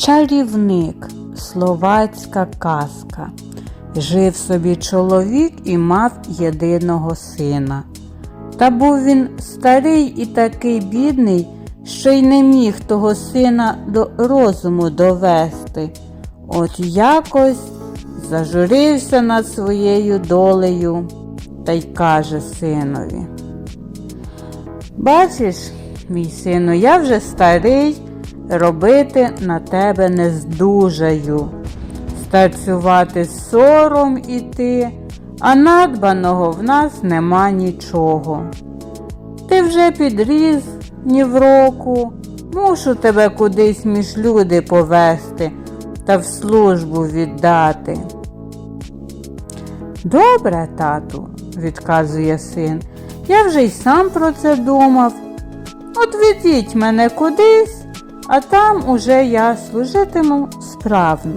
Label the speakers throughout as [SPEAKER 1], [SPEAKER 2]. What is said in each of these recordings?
[SPEAKER 1] Чарівник, словацька казка. Жив собі чоловік і мав єдиного сина. Та був він старий і такий бідний, що й не міг того сина до розуму довести. От якось зажурився над своєю долею та й каже синові. Бачиш, мій сину, я вже старий, робити на тебе не здужаю. Старцювати сором іти, а надбаного в нас нема нічого. Ти вже підріс ні в року, мушу тебе кудись між люди повести та в службу віддати. Добре, тату, відказує син, я вже й сам про це думав. От ведіть мене кудись, а там уже я служитиму справно.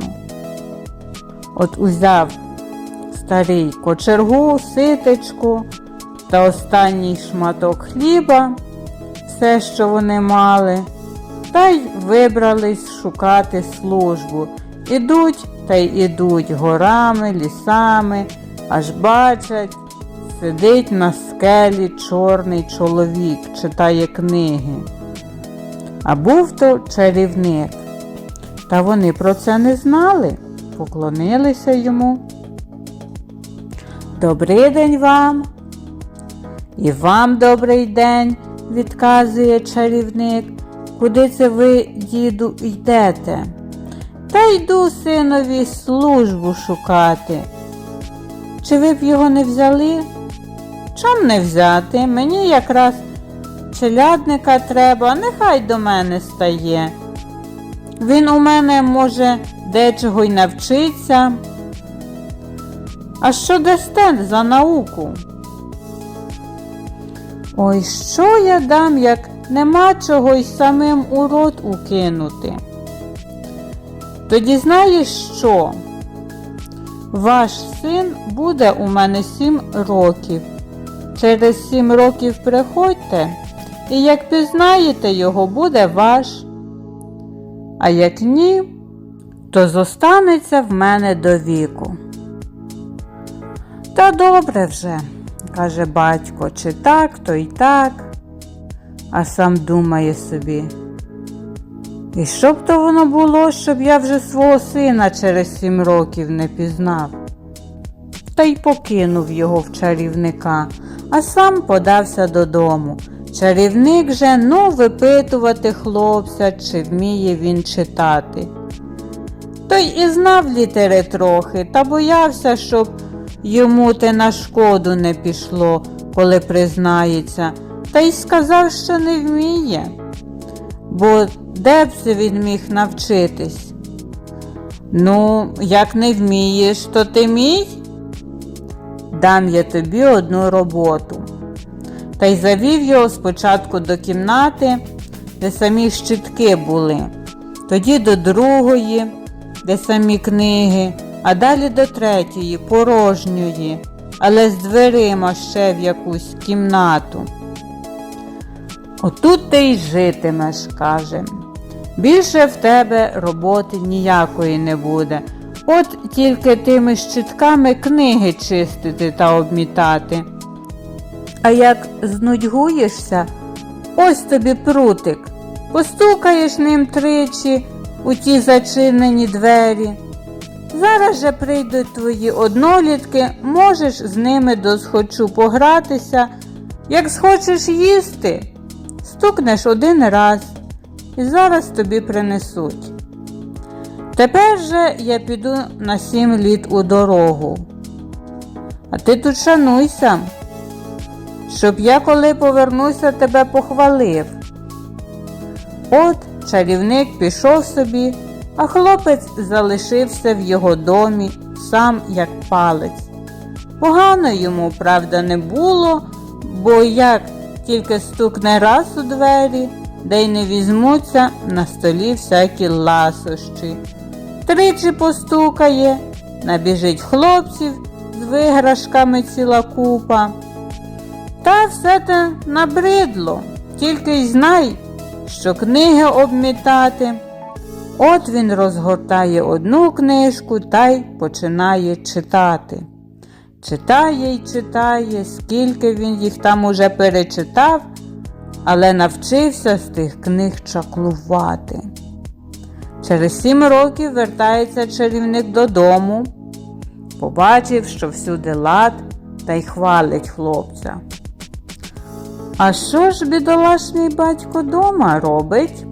[SPEAKER 1] От узяв старий кочергу, ситечку та останній шматок хліба, все, що вони мали, та й вибрались шукати службу. Ідуть та й ідуть горами, лісами, аж бачать, сидить на скелі чорний чоловік, читає книги. А був то чарівник. Та вони про це не знали, поклонилися йому. Добрий день вам. І вам добрий день, відказує чарівник. Куди це ви, діду, йдете? Та йду синові службу шукати. Чи ви б його не взяли? Чом не взяти? Мені якраз челядника треба, нехай до мене стає. Він у мене, може, дечого й навчиться. А що дасте за науку? Ой, що я дам, як нема чого й самим у рот укинути? Тоді знаєш що? Ваш син буде у мене сім років. Через сім років приходьте, і як пізнаєте його, буде ваш. А як ні, то зостанеться в мене до віку. Та добре вже, каже батько, чи так, то й так, а сам думає собі. І що б то воно було, щоб я вже свого сина через сім років не пізнав? Та й покинув його в чарівника, а сам подався додому. Чарівник же ну випитувати хлопця, чи вміє він читати. Той і знав літери трохи, та боявся, щоб йому те на шкоду не пішло, коли признається, та й сказав, що не вміє. Бо де б це він міг навчитись? Ну, як не вмієш, то ти мій? Дам я тобі одну роботу. Та й завів його спочатку до кімнати, де самі щитки були, тоді до другої, де самі книги, а далі до третьої, порожньої, але з дверима ще в якусь кімнату. Отут ти й житимеш, каже. Більше в тебе роботи ніякої не буде. От тільки тими щитками книги чистити та обмітати. А як знудьгуєшся, ось тобі прутик, постукаєш ним тричі у ті зачинені двері. Зараз же прийдуть твої однолітки, можеш з ними досхочу погратися. Як схочеш їсти, стукнеш один раз і зараз тобі принесуть. Тепер же я піду на сім літ у дорогу. А ти тут шануйся, щоб я, коли повернуся, тебе похвалив. От чарівник пішов собі, а хлопець залишився в його домі сам як палець. Погано йому, правда, не було, бо як тільки стукне раз у двері, де й не візьмуться на столі всякі ласощі. Тричі постукає, набіжить хлопців з виграшками ціла купа. Та все те набридло, тільки й знай, що книги обмітати От він розгортає одну книжку та й починає читати. Читає й читає, скільки він їх там уже перечитав, але навчився з тих книг чаклувати. Через сім років вертається чарівник додому, побачив, що всюди лад та й хвалить хлопця. А що ж бідолашний батько дома робить?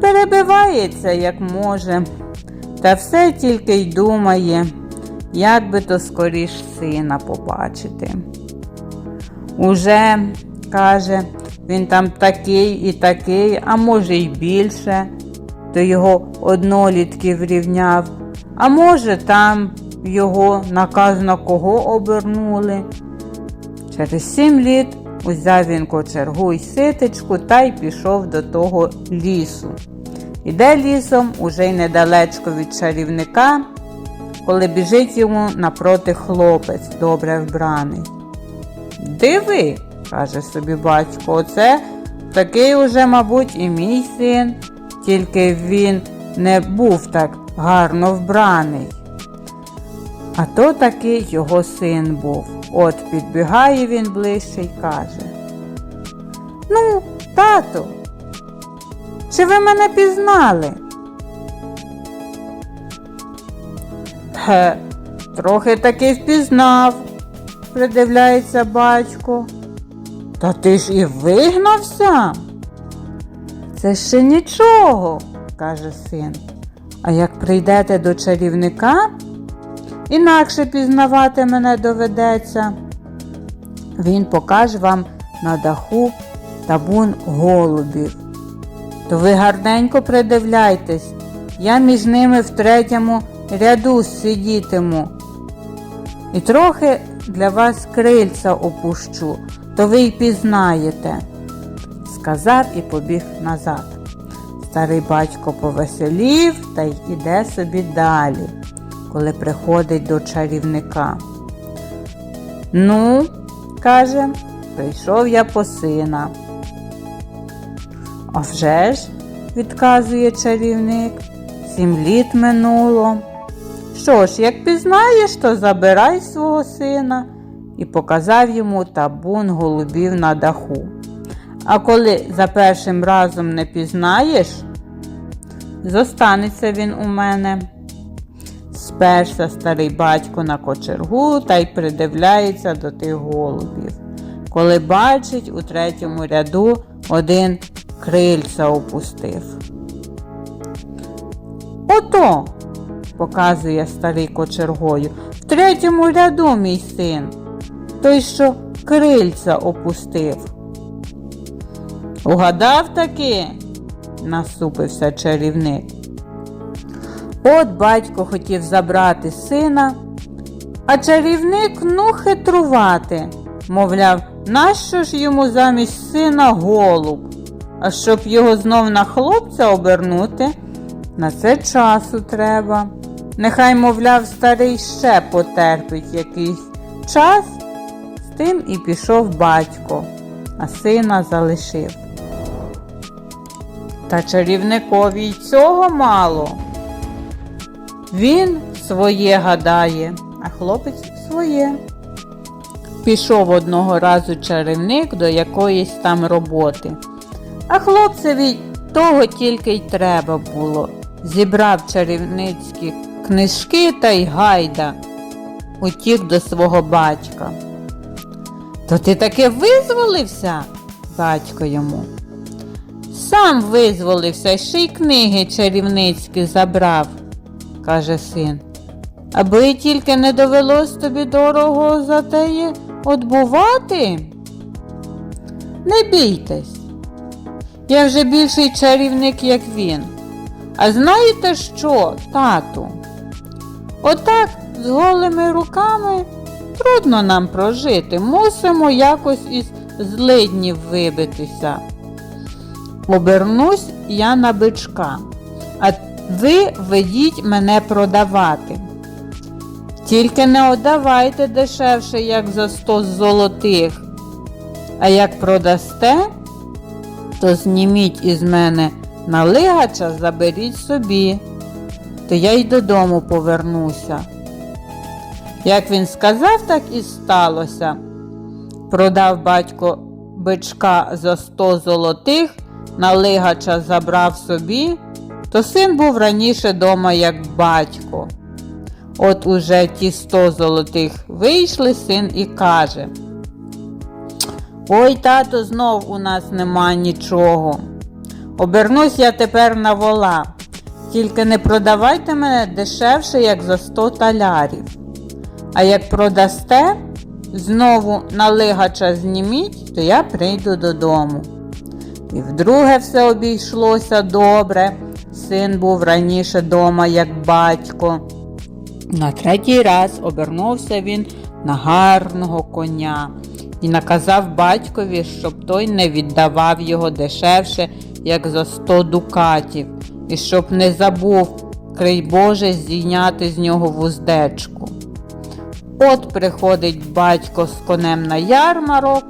[SPEAKER 1] Перебивається, як може, та все тільки й думає, як би то скоріш сина побачити. Уже, каже, він там такий і такий, а може й більше, то його однолітків рівняв, а може, там його наказно кого обернули. Через сім літ узяв він кочергу й ситечку та й пішов до того лісу. Іде лісом уже й недалечко від чарівника, коли біжить йому напроти хлопець, добре вбраний. Диви, каже собі батько, оце такий уже, мабуть, і мій син, тільки він не був так гарно вбраний. А то таки його син був. От підбігає він ближче й каже. Ну, тато, чи ви мене пізнали? Ге, трохи таки впізнав, придивляється батько. Та ти ж і вигнався? Це ще нічого, каже син. А як прийдете до чарівника, інакше пізнавати мене доведеться. Він покаже вам на даху табун голубів. То ви гарненько придивляйтесь, я між ними в третьому ряду сидітиму. І трохи для вас крильця опущу, то ви й пізнаєте, сказав і побіг назад. Старий батько повеселів та й іде собі далі, коли приходить до чарівника. Ну, каже, прийшов я по сина. А вже ж, відказує чарівник, сім літ минуло. Що ж, як пізнаєш, то забирай свого сина і показав йому табун голубів на даху. А коли за першим разом не пізнаєш, зостанеться він у мене. Сперся старий батько на кочергу та й придивляється до тих голубів. Коли бачить, у третьому ряду один крильця опустив. Ото, показує старий кочергою, в третьому ряду мій син, той, що крильця опустив. Угадав таки, насупився чарівник. От батько хотів забрати сина, а чарівник ну хитрувати, мовляв, нащо ж йому замість сина голуб, а щоб його знов на хлопця обернути, на це часу треба. Нехай, мовляв, старий ще потерпить якийсь час, з тим і пішов батько, а сина залишив. Та чарівникові й цього мало. Він своє гадає, а хлопець своє. Пішов одного разу чарівник до якоїсь там роботи. А хлопцеві того тільки й треба було. Зібрав чарівницькі книжки та й гайда, утік до свого батька. То ти таки визволився, батько йому. Сам визволився, ще й книги чарівницькі забрав, каже син. Аби тільки не довелось тобі дорого за теє отбувати. Не бійтесь. Я вже більший чарівник, як він. А знаєте що, тату? Отак з голими руками трудно нам прожити. Мусимо якось із злиднів вибитися. Обернусь я на бичка, а ви ведіть мене продавати. Тільки не отдавайте дешевше, як за сто золотих. А як продасте, то зніміть із мене налигача заберіть собі, то я й додому повернуся. Як він сказав, так і сталося. Продав батько бичка за сто золотих, налигача забрав собі, то син був раніше дома, як батько. От уже ті сто золотих вийшли син і каже. Ой, тато, знов у нас нема нічого. Обернусь я тепер на вола. Тільки не продавайте мене дешевше, як за сто талярів. А як продасте, знову налигача зніміть, то я прийду додому. І вдруге все обійшлося добре. Син був раніше дома, як батько. На третій раз обернувся він на гарного коня і наказав батькові, щоб той не віддавав його дешевше, як за сто дукатів, і щоб не забув, крий Боже, зійняти з нього вуздечку. От приходить батько з конем на ярмарок,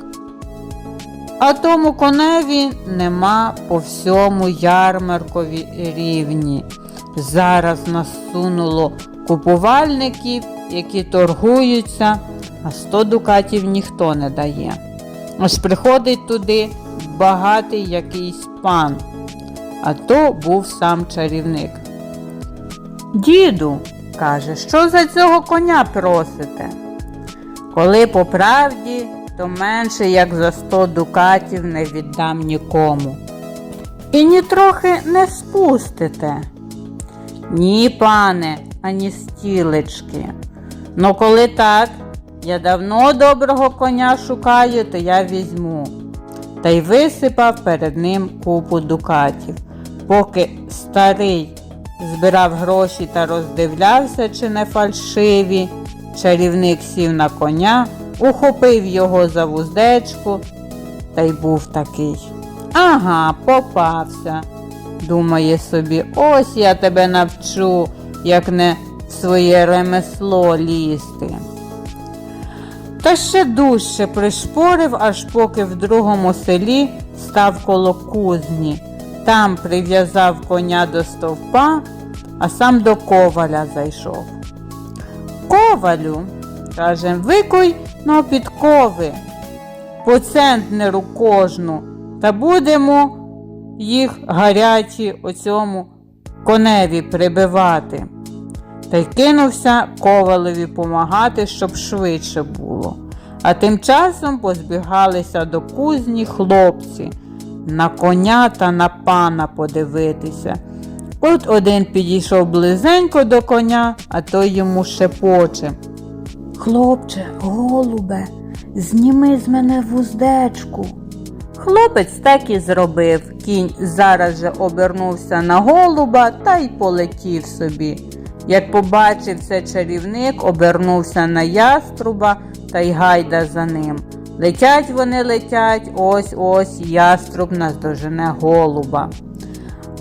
[SPEAKER 1] а тому коневі нема по всьому ярмаркові рівні. Зараз насунуло купувальників, які торгуються, а 100 дукатів ніхто не дає. Ось приходить туди багатий якийсь пан, а то був сам чарівник. Діду, каже, що за цього коня просите? Коли по правді, то менше як за 100 дукатів не віддам нікому. І ні трохи не спустите. Ні, пане, ані стілечки. Ну, коли так, я давно доброго коня шукаю, то я візьму. Та й висипав перед ним купу дукатів. Поки старий збирав гроші та роздивлявся, чи не фальшиві, чарівник сів на коня, ухопив його за вуздечку, та й був такий. Ага, попався. Думає собі, ось я тебе навчу, як не в своє ремесло лізти. Та ще дужче пришпорив, аж поки в другому селі став коло кузні. Там прив'язав коня до стовпа, а сам до коваля зайшов. Ковалю, каже, викуй но підкови, по центнеру кожну, та будемо їх гарячі оцьому коневі прибивати. Та й кинувся ковалеві помагати, щоб швидше було. А тим часом позбігалися до кузні хлопці на коня та на пана подивитися. От один підійшов близенько до коня, а той йому шепоче.
[SPEAKER 2] Хлопче, голубе, зніми з мене вуздечку.
[SPEAKER 1] Хлопець так і зробив. Кінь зараз же обернувся на голуба та й полетів собі. Як побачив це чарівник, обернувся на яструба та й гайда за ним. Летять вони летять, ось ось яструб наздожене голуба.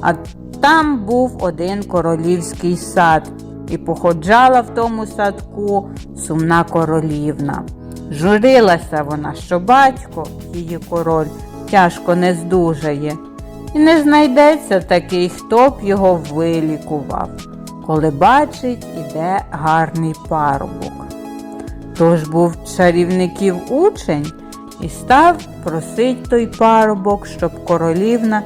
[SPEAKER 1] А там був один королівський сад, і походжала в тому садку сумна королівна. Журилася вона, що батько, її король, тяжко не здужає, і не знайдеться такий, хто б його вилікував, коли бачить, іде гарний парубок. Тож був чарівників учень і став просить той парубок, щоб королівна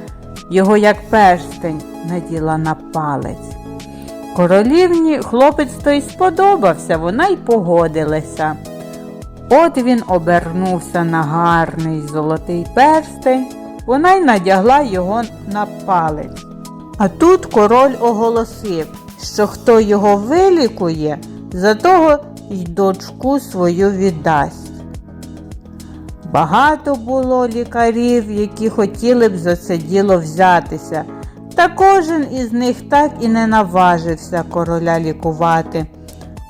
[SPEAKER 1] його як перстень наділа на палець. Королівні хлопець той сподобався, вона й погодилася. От він обернувся на гарний золотий перстень, вона й надягла його на палець. А тут король оголосив, що хто його вилікує, за того й дочку свою віддасть. Багато було лікарів, які хотіли б за це діло взятися, та кожен із них так і не наважився короля лікувати.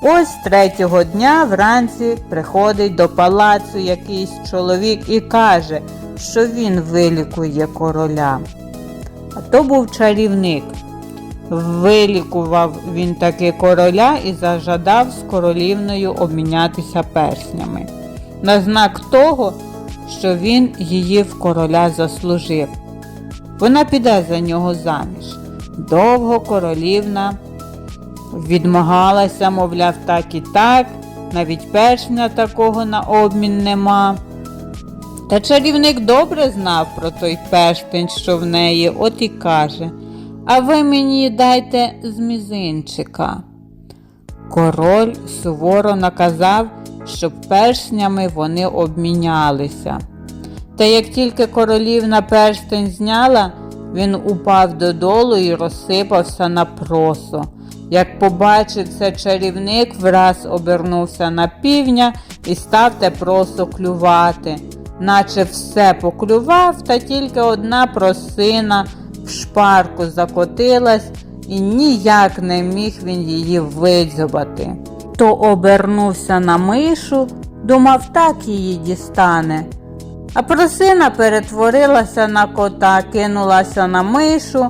[SPEAKER 1] Ось третього дня вранці приходить до палацу якийсь чоловік і каже, що він вилікує короля. А то був чарівник. Вилікував він таки короля і зажадав з королівною обмінятися перснями. На знак того, що він її в короля заслужив. Вона піде за нього заміж. Довго королівна відмагалася, мовляв, так і так, навіть першня такого на обмін нема. Та чарівник добре знав про той перстень, що в неї, от і каже, а ви мені дайте з мізинчика. Король суворо наказав, щоб перснями вони обмінялися. Та як тільки королівна перстень зняла, він упав додолу і розсипався на просо. Як побачив це чарівник, враз обернувся на півня і став те просо клювати, наче все поклював, та тільки одна просина в шпарку закотилась, і ніяк не міг він її видзьобати. То обернувся на мишу, думав, так її дістане. А просина перетворилася на кота, кинулася на мишу.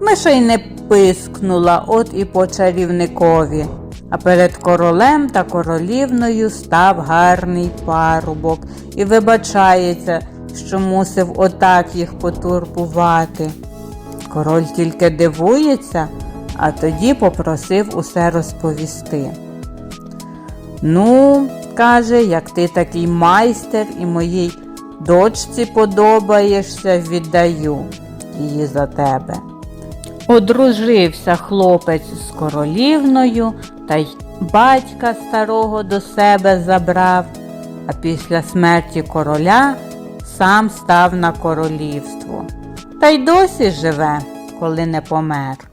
[SPEAKER 1] Миша й не пискнула, от і по чарівникові. А перед королем та королівною став гарний парубок і вибачається, що мусив отак їх потурбувати. Король тільки дивується, а тоді попросив усе розповісти. Ну, каже, як ти такий майстер і моїй дочці подобаєшся, віддаю її за тебе. Одружився хлопець з королівною, та й батька старого до себе забрав, а після смерті короля сам став на королівство. Та й досі живе, коли не помер.